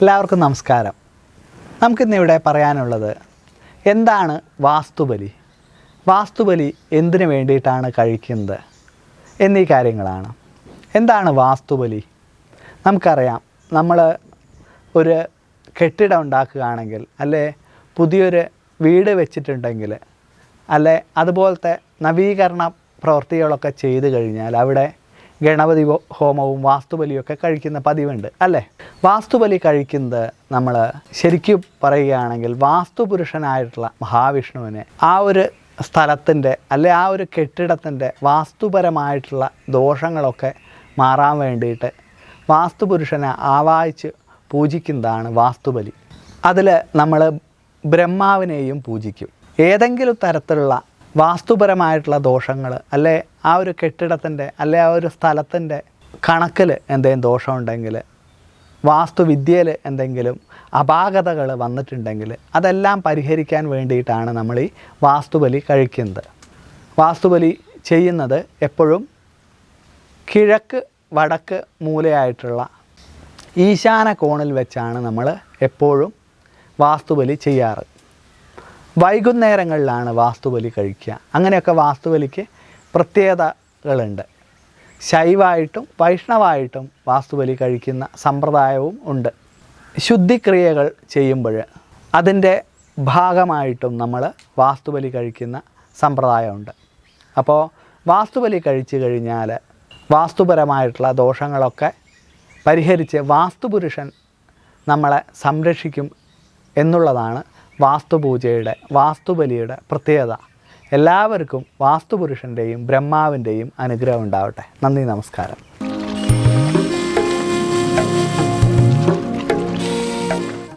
എല്ലാവർക്കും നമസ്കാരം. നമുക്കിന്നിവിടെ പറയാനുള്ളത് എന്താണ് വാസ്തുബലി? വാസ്തുബലി എന്തിനു വേണ്ടിയിട്ടാണ് കഴിക്കുന്നത്? എന്നീ കാര്യങ്ങളാണ്. എന്താണ് വാസ്തുബലി? നമുക്കറിയാം നമ്മൾ ഒരു കെട്ടിടം ഉണ്ടാക്കുകയാണെങ്കിൽ അല്ലെ പുതിയൊരു വീട് വെച്ചിട്ടുണ്ടെങ്കിൽ അല്ലെ അതുപോലത്തെ നവീകരണ പ്രവൃത്തികളൊക്കെ ചെയ്തു കഴിഞ്ഞാൽ അവിടെ ഗണപതി ഹോമവും വാസ്തുബലിയൊക്കെ കഴിക്കുന്ന പതിവുണ്ട് അല്ലേ? വാസ്തുബലി കഴിക്കുന്നത് നമ്മൾ ശരിക്കും പറയുകയാണെങ്കിൽ വാസ്തുപുരുഷനായിട്ടുള്ള മഹാവിഷ്ണുവിനെ ആ ഒരു സ്ഥലത്തിന്റെ അല്ലെ ആ ഒരു കെട്ടിടത്തിന്റെ വാസ്തുപരമായിട്ടുള്ള ദോഷങ്ങളൊക്കെ മാറാൻ വേണ്ടിയിട്ട് വാസ്തുപുരുഷനെ ആവാഹിച്ച് പൂജിക്കുന്നതാണ് വാസ്തുബലി. അതിൽ നമ്മൾ ബ്രഹ്മാവിനെയും പൂജിക്കും. ഏതെങ്കിലും തരത്തിലുള്ള വാസ്തുപരമായിട്ടുള്ള ദോഷങ്ങൾ അല്ലെ ആ ഒരു കെട്ടിടത്തിന്റെ അല്ലെ ആ ഒരു സ്ഥലത്തിന്റെ കണക്കിൽ എന്തെങ്കിലും ദോഷമുണ്ടെങ്കിൽ വാസ്തുവിദ്യയിൽ എന്തെങ്കിലും അപാകതകൾ വന്നിട്ടുണ്ടെങ്കിൽ അതെല്ലാം പരിഹരിക്കാൻ വേണ്ടിയിട്ടാണ് നമ്മൾ ഈ വാസ്തുബലി കഴിക്കുന്നത്. വാസ്തുബലി ചെയ്യുന്നത് എപ്പോഴും കിഴക്ക് വടക്ക് മൂലയായിട്ടുള്ള ഈശാന കോണിൽ വെച്ചാണ് നമ്മൾ എപ്പോഴും വാസ്തുബലി ചെയ്യാറ്. വൈകുന്നേരങ്ങളിലാണ് വാസ്തുബലി കഴിക്കുക. അങ്ങനെയൊക്കെ വാസ്തുബലിക്ക് പ്രത്യേകതകളുണ്ട്. ശൈവായിട്ടും വൈഷ്ണവായിട്ടും വാസ്തുബലി കഴിക്കുന്ന സമ്പ്രദായവും ഉണ്ട്. ശുദ്ധിക്രിയകൾ ചെയ്യുമ്പോൾ അതിന്റെ ഭാഗമായിട്ടും നമ്മൾ വാസ്തുബലി കഴിക്കുന്ന സമ്പ്രദായമുണ്ട്. അപ്പോൾ വാസ്തുബലി കഴിച്ചു കഴിഞ്ഞാൽ വാസ്തുപരമായിട്ടുള്ള ദോഷങ്ങളൊക്കെ പരിഹരിച്ച് വാസ്തുപുരുഷൻ നമ്മളെ സംരക്ഷിക്കും എന്നുള്ളതാണ് വാസ്തുപൂജയുടെ വാസ്തുബലിയുടെ പ്രത്യേകത. എല്ലാവർക്കും വാസ്തുപുരുഷന്റെയും ബ്രഹ്മാവിന്റെയും അനുഗ്രഹം ഉണ്ടാവട്ടെ. നന്ദി നമസ്കാരം.